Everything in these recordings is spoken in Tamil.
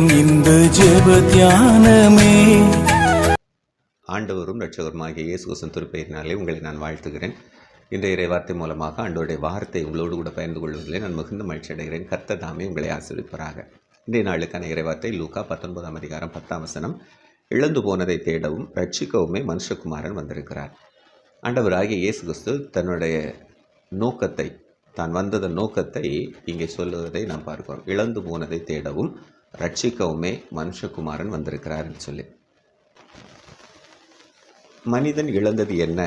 நேரம் இந்த ஜெப தியானமே. ஆண்டவரும் ரட்சகருமாகிய இயேசு திருப்பெயரினாலே உங்களை நான் வாழ்த்துகிறேன். இன்றைய இறை வார்த்தை மூலமாக ஆண்டோடைய வார்த்தை உங்களோடு கூட பகிர்ந்து கொள்வதிலே நான் மிகுந்த மகிழ்ச்சி அடைகிறேன். கர்த்ததாமே உங்களை ஆசீர்வதிப்பாராக இன்றைய நாளுக்கான இறைவார்த்தை லூக்கா பத்தொன்பதாம் அதிகாரம் பத்தாம் வசனம். இழந்து போனதை தேடவும் ரட்சிக்கவுமே மனுஷகுமாரன் வந்திருக்கிறார். ஆண்டவராகிய இயேசு கிறிஸ்து தன்னுடைய நோக்கத்தை தான் வந்ததன் நோக்கத்தை இங்கே சொல்லுவதை நாம் பார்க்கிறோம். இழந்து போனதை தேடவும் ரட்சிக்கவுமே மனுஷகுமாரன் வந்திருக்கிறாருன்னு சொல்லி. மனிதன் இழந்தது என்ன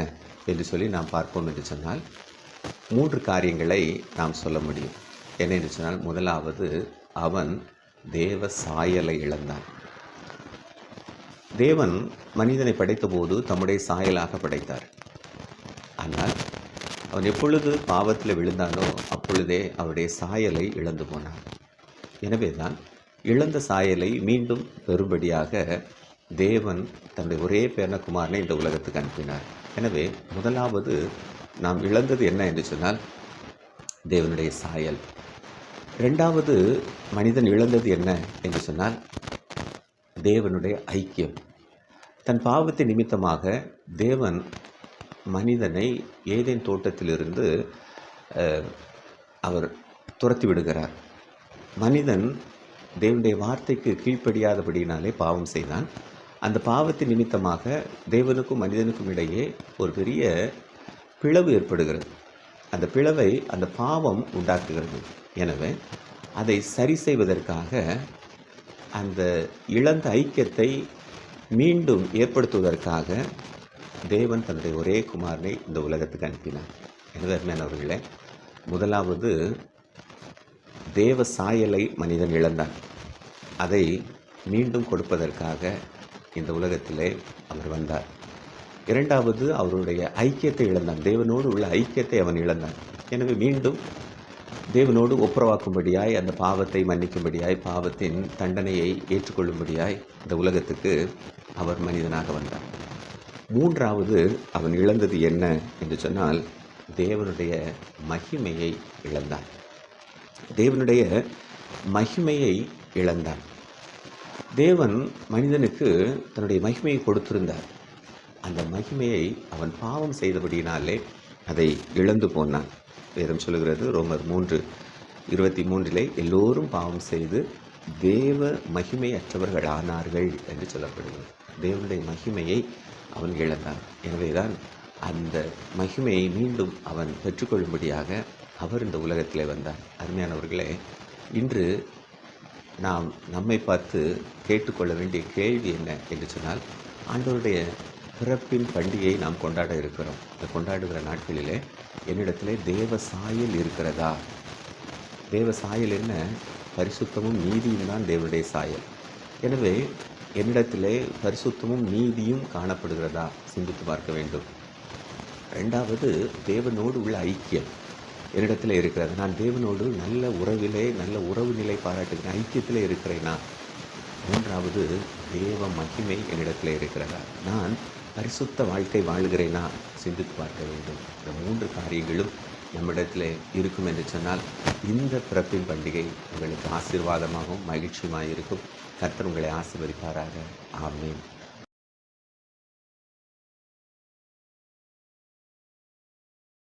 என்று சொல்லி நாம் பார்ப்போம் என்று சொன்னால் மூன்று காரியங்களை நாம் சொல்ல முடியும். என்ன என்று சொன்னால் முதலாவது அவன் தேவ சாயலை இழந்தான். தேவன் மனிதனை படைத்தபோது தம்முடைய சாயலாக படைத்தார். ஆனால் அவன் எப்பொழுது பாவத்தில் விழுந்தானோ அப்பொழுதே அவருடைய சாயலை இழந்து போனான். எனவே தான் இழந்த சாயலை மீண்டும் பெறும்படியாக தேவன் தன்னுடைய ஒரே பேரனகுமாரனை இந்த உலகத்துக்கு அனுப்பினார். எனவே முதலாவது நாம் இழந்தது என்ன என்று சொன்னால் தேவனுடைய சாயல். ரெண்டாவது மனிதன் இழந்தது என்ன என்று சொன்னால் தேவனுடைய ஐக்கியம். தன் பாவத்தை நிமித்தமாக தேவன் மனிதனை ஏதேன் தோட்டத்திலிருந்து அவர் துரத்தி விடுகிறார். மனிதன் தேவனுடைய வார்த்தைக்கு கீழ்ப்படியாதபடியினாலே பாவம் செய்தான். அந்த பாவத்தின் நிமித்தமாக தேவனுக்கும் மனிதனுக்கும் இடையே ஒரு பெரிய பிளவு ஏற்படுகிறது. அந்த பிளவை அந்த பாவம் உண்டாக்குகிறது. எனவே அதை சரி செய்வதற்காக அந்த இழந்த ஐக்கியத்தை மீண்டும் ஏற்படுத்துவதற்காக தேவன் தன்னுடைய ஒரே குமாரனை இந்த உலகத்துக்கு அனுப்பினார். எனவே அருமையானவர்களே முதலாவது தேவ சாயலை மனிதன் இழந்தான். அதை மீண்டும் கொடுப்பதற்காக இந்த உலகத்திலே அவர் வந்தார். இரண்டாவது அவருடைய ஐக்கியத்தை இழந்தான். தேவனோடு உள்ள ஐக்கியத்தை அவன் இழந்தான். எனவே மீண்டும் தேவனோடு ஒப்புரவாக்கும்படியாய் அந்த பாவத்தை மன்னிக்கும்படியாய் பாவத்தின் தண்டனையை ஏற்றுக்கொள்ளும்படியாய் இந்த உலகத்துக்கு அவர் மனிதனாக வந்தார். மூன்றாவது அவன் இழந்தது என்ன என்று சொன்னால் தேவனுடைய மகிமையை இழந்தான். தேவனுடைய மகிமையை இழந்தான். தேவன் மனிதனுக்கு தன்னுடைய மகிமையை கொடுத்திருந்தார். அந்த மகிமையை அவன் பாவம் செய்தபடியினாலே அதை இழந்து போனான். வேதம் சொல்லுகிறது ரோமர் மூன்று இருபத்தி மூன்றிலே எல்லோரும் பாவம் செய்து தேவ மகிமையற்றவர்கள் ஆனார்கள் என்று சொல்லப்படுகிறது. தேவனுடைய மகிமையை அவன் இழந்தான். எனவேதான் அந்த மகிமையை மீண்டும் அவன் பெற்றுக்கொள்ளும்படியாக அவர் இந்த உலகத்திலே வந்தார். அருமையானவர்களே இன்று நாம் நம்மை பார்த்து கேட்டுக்கொள்ள வேண்டிய கேள்வி என்ன என்று சொன்னால் ஆண்டவருடைய பிறப்பின் பண்டிகையை நாம் கொண்டாட இருக்கிறோம். இந்த கொண்டாடுகிற நாட்களிலே என்னிடத்திலே தேவ சாயல் இருக்கிறதா? தேவ சாயல் என்ன? பரிசுத்தமும் நீதியும் தான் தேவனுடைய சாயல். எனவே என்னிடத்திலே பரிசுத்தமும் நீதியும் காணப்படுகிறதா? சிந்தித்து பார்க்க வேண்டும். ரெண்டாவது தேவனோடு உள்ள ஐக்கியம். என்னிடத்தில் இருக்கிறது. நான் தேவனோடு நல்ல உறவிலே நல்ல உறவு நிலை பாராட்டுகிறேன் ஐக்கியத்தில் இருக்கிறேனா? மூன்றாவது தேவ மகிமை என்னிடத்தில் இருக்கிறதா? நான் பரிசுத்த வாழ்க்கை வாழ்கிறேனா? சிந்தித்து பார்க்க வேண்டும். இந்த மூன்று காரியங்களும் நம்மிடத்தில் இருக்கும் என்று சொன்னால் இந்த பிறப்பின் பண்டிகை உங்களுக்கு ஆசீர்வாதமாகவும் மகிழ்ச்சியுமாக இருக்கும் கர்த்தர் உங்களை ஆசீர்வதிப்பாராக. ஆமென்.